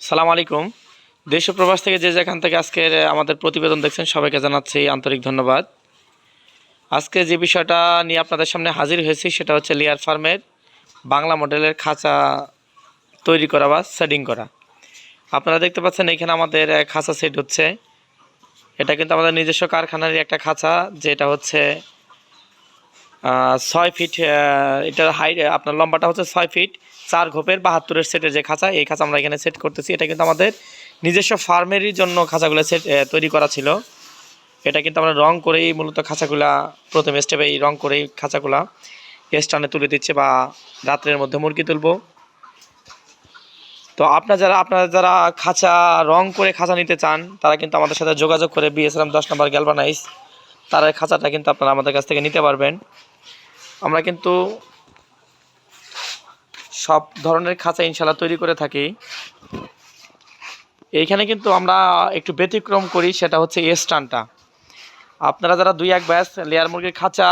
সালাম আলাইকুম। দেশ প্রবাস থেকে যে যেখান থেকে আজকের আমাদের প্রতিবেদন দেখছেন, সবাইকে জানাচ্ছি আন্তরিক ধন্যবাদ। আজকে যে বিষয়টা নিয়ে আপনাদের সামনে হাজির হয়েছি, সেটা হচ্ছে লেয়ার ফার্মের বাংলা মডেলের খাঁচা তৈরি করা বা সেডিং করা। আপনারা দেখতে পাচ্ছেন এখানে আমাদের খাঁচা সেট হচ্ছে। এটা কিন্তু আমাদের নিজস্ব কারখানারই একটা খাঁচা, যেটা হচ্ছে ছয় ফিট এটার হাইট আপনার লম্বাটা হচ্ছে ছয় ফিট। চার ঘোপের বাহাত্তরের সেটের যে খাঁচা, এই খাঁচা আমরা এখানে সেট করতেছি। এটা কিন্তু আমাদের নিজস্ব ফার্মেরই জন্য খাঁচাগুলো সেট তৈরি করা ছিল। এটা কিন্তু আমরা রং করেই মূলত খাঁচাগুলা, প্রথম স্টেপে এই রং করেই খাঁচাগুলা স্টানে তুলে দিচ্ছে বা রাত্রের মধ্যে মুরগি তুলবো। তো আপনার যারা, আপনারা যারা খাঁচা রং করে খাঁচা নিতে চান, তারা কিন্তু আমাদের সাথে যোগাযোগ করে বিএসএম দশ নম্বর গ্যালবানাইজ তারা খাঁচাটা কিন্তু আপনারা আমাদের কাছ থেকে নিতে পারবেন। আমরা কিন্তু সব ধরনের খাঁচা ইনশাল্লাহ তৈরি করে থাকি। এইখানে কিন্তু আমরা একটু ব্যতিক্রম করি, সেটা হচ্ছে এ স্টানটা আপনারা যারা দুই এক ব্যাস লেয়ার মুরগির খাঁচা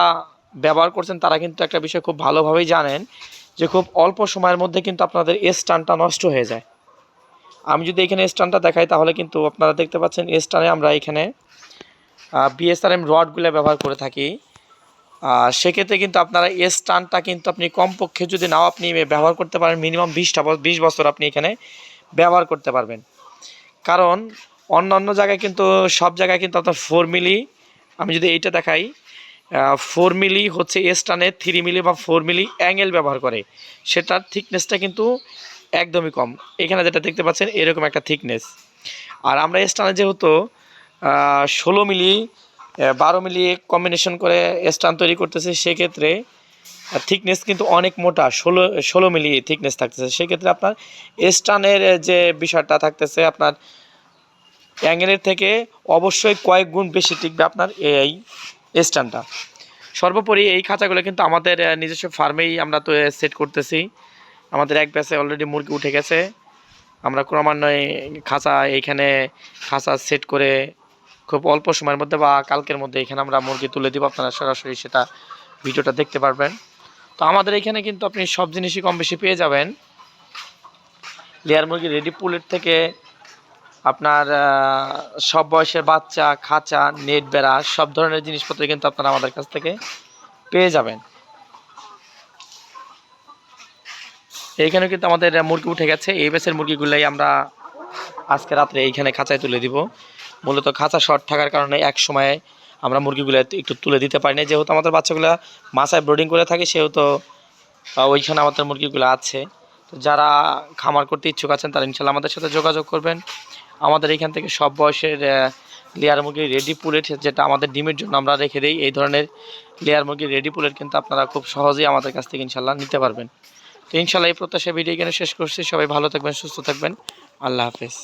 ব্যবহার করছেন, তারা কিন্তু একটা বিষয় খুব ভালোভাবেই জানেন যে খুব অল্প সময়ের মধ্যে কিন্তু আপনাদের এ স্টানটা নষ্ট হয়ে যায়। আমি যদি এখানে স্টানটা দেখাই, তাহলে কিন্তু আপনারা দেখতে পাচ্ছেন এ স্টানে আমরা এখানে বিএসআরএম রডগুলো ব্যবহার করে থাকি। সেক্ষেত্রে কিন্তু আপনারা এ স্টানটা কিন্তু আপনি কমপক্ষে যদি নাও আপনি ব্যবহার করতে পারেন মিনিমাম বিশটা বিশ বছর আপনি এখানে ব্যবহার করতে পারবেন। কারণ অন্য অন্য জায়গায় কিন্তু, সব জায়গায় কিন্তু আপনার ফোর মিলি আমি যদি এইটা দেখাই ফোর মিলি হচ্ছে এ স্টানে থ্রি মিলি বা ফোর মিলি অ্যাঙ্গেল ব্যবহার করে। সেটার থিকনেসটা কিন্তু একদমই কম। এখানে যেটা দেখতে পাচ্ছেন, এরকম একটা থিকনেস আর আমরা এ স্টানে যেহেতু ষোলো মিলি বারো মিলিয়ে কম্বিনেশন করে স্টান তৈরি করতেছি, সেক্ষেত্রে থিকনেস কিন্তু অনেক মোটা, ষোলো ষোলো মিলি থিকনেস থাকতেছে। সেক্ষেত্রে আপনার স্টানের যে বিষয়টা থাকতেছে, আপনার অ্যাঙ্গেলের থেকে অবশ্যই কয়েক গুণ বেশি টিকবে আপনার এই স্টানটা। সর্বোপরি এই খাঁচাগুলো কিন্তু আমাদের নিজস্ব ফার্মেই আমরা তো সেট করতেছি। আমাদের এক ব্যাচে অলরেডি মুরগি উঠে গেছে। আমরা ক্রমান্বয়ে খাঁচা এইখানে খাঁচা সেট করে খুব অল্প সময়ের মধ্যে বা কালকের মধ্যে এখানে আমরা মুরগি তুলে দিব, আপনারা সরাসরি সেটা ভিডিওটা দেখতে পারবেন। তো আমাদের এখানে কিন্তু আপনি সব জিনিসই কম বেশি পেয়ে যাবেন। লেয়ার মুরগি রেডি পুলের থেকে আপনার সব বয়সের বাচ্চা, খাঁচা, নেট বেড়া, সব ধরনের জিনিসপত্র কিন্তু আপনারা আমাদের কাছ থেকে পেয়ে যাবেন। এইখানে কিন্তু আমাদের মুরগি উঠে গেছে। এই বেসের মুরগিগুলাই আমরা আজকে রাত্রে এইখানে খাঁচায় তুলে দিব। মূলত খাঁচা শর্ট থাকার কারণে এক সময়ে আমরা মুরগিগুলো একটু তুলে দিতে পারি না যেহেতু আমাদের বাচ্চাগুলো মাছায় ব্রোডিং করে থাকে, সেহেতু ওইখানে আমাদের মুরগিগুলো আছে। তো যারা খামার করতে ইচ্ছুক আছেন, তারা ইনশাল্লাহ আমাদের সাথে যোগাযোগ করবেন। আমাদের এখান থেকে সব বয়সের লেয়ার মুরগি রেডি পুলেট যেটা আমাদের ডিমের জন্য আমরা রেখে দিই, এই ধরনের লেয়ার মুরগি রেডি পুলেট কিন্তু আপনারা খুব সহজেই আমাদের কাছ থেকে ইনশাল্লাহ নিতে পারবেন। তো ইনশাল্লাহ এই প্রত্যাশা ভিডিও এখানে শেষ করছি। সবাই ভালো থাকবেন, সুস্থ থাকবেন। আল্লাহ হাফেজ।